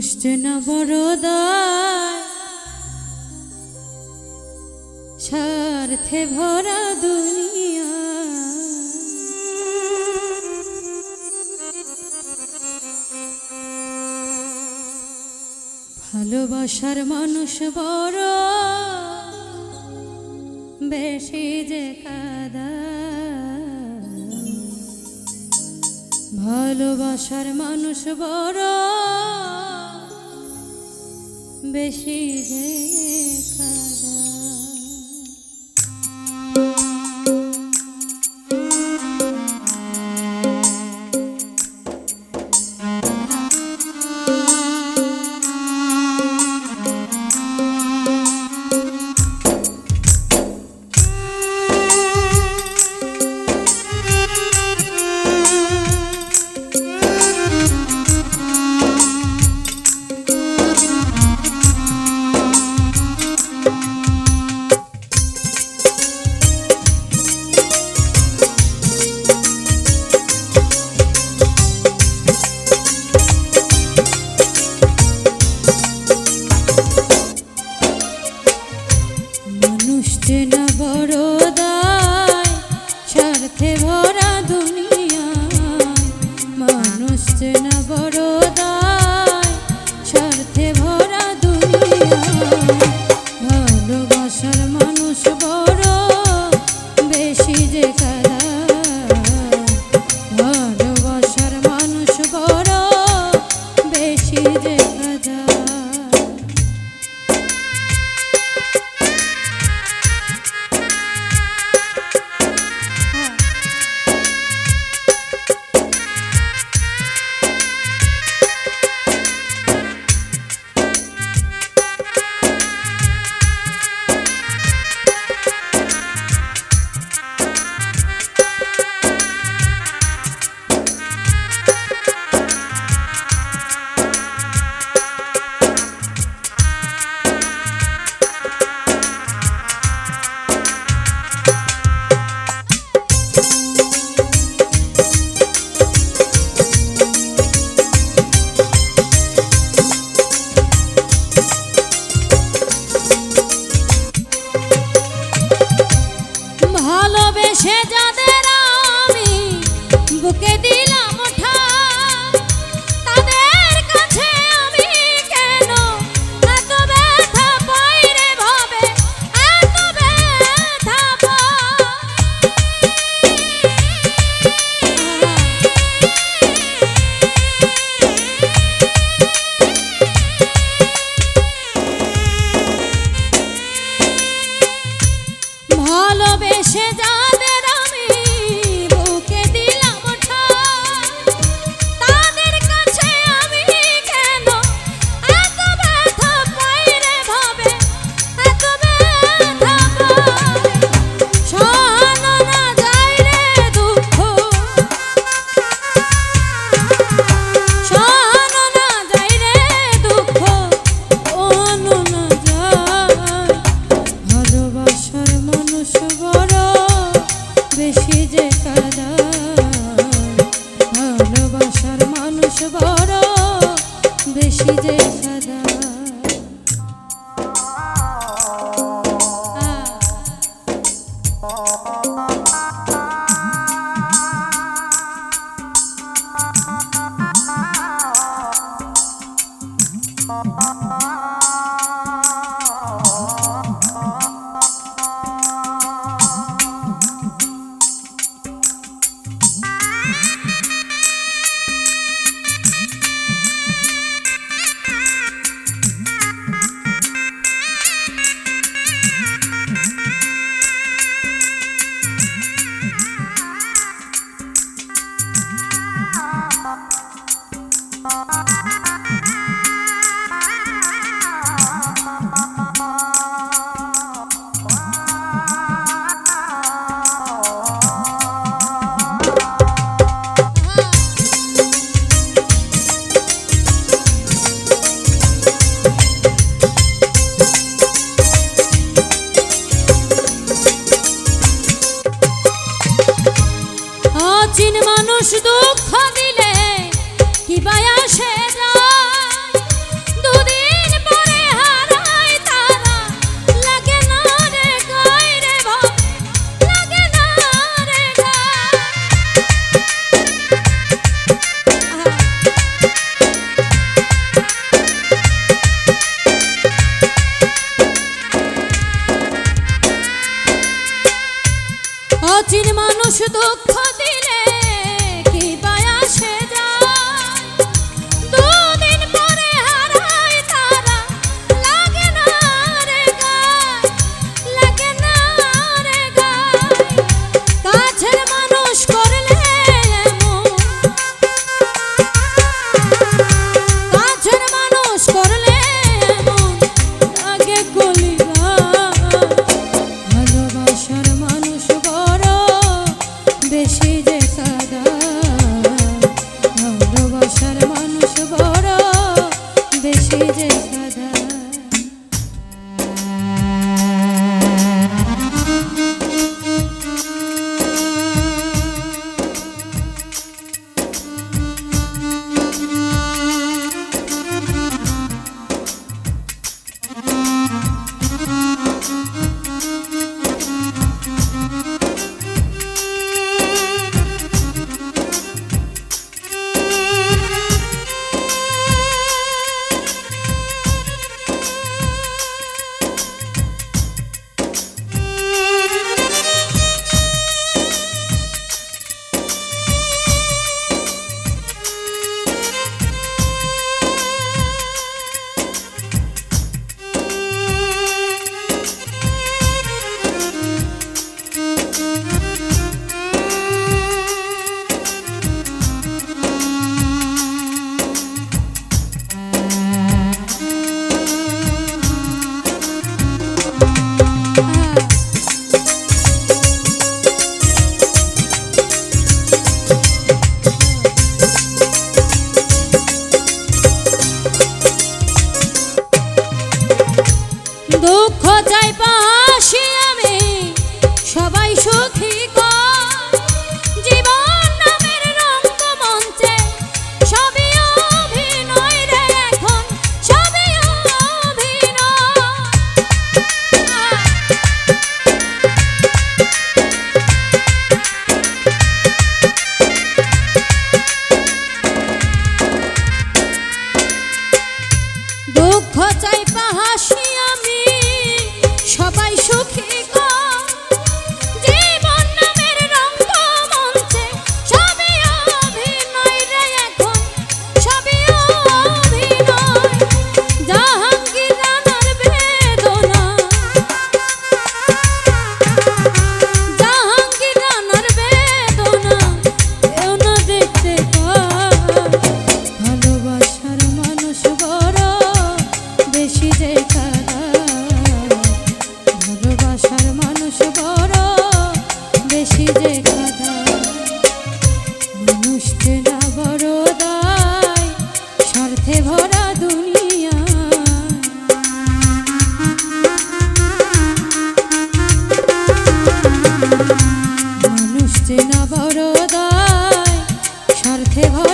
পুষ্টেনা বরদায় স্বার্থে ভরা দুনিয়া। ভালোবাসার মানুষ বড় বেশি যে কাদা। ভালোবাসার মানুষ বড় বেশি যে হে ভরা দুনিয়া মানুষ চেনা বেশি যে সাদা আপন মানুষ দুঃখ দিলে কি বায়াসে সবাই সুখী হে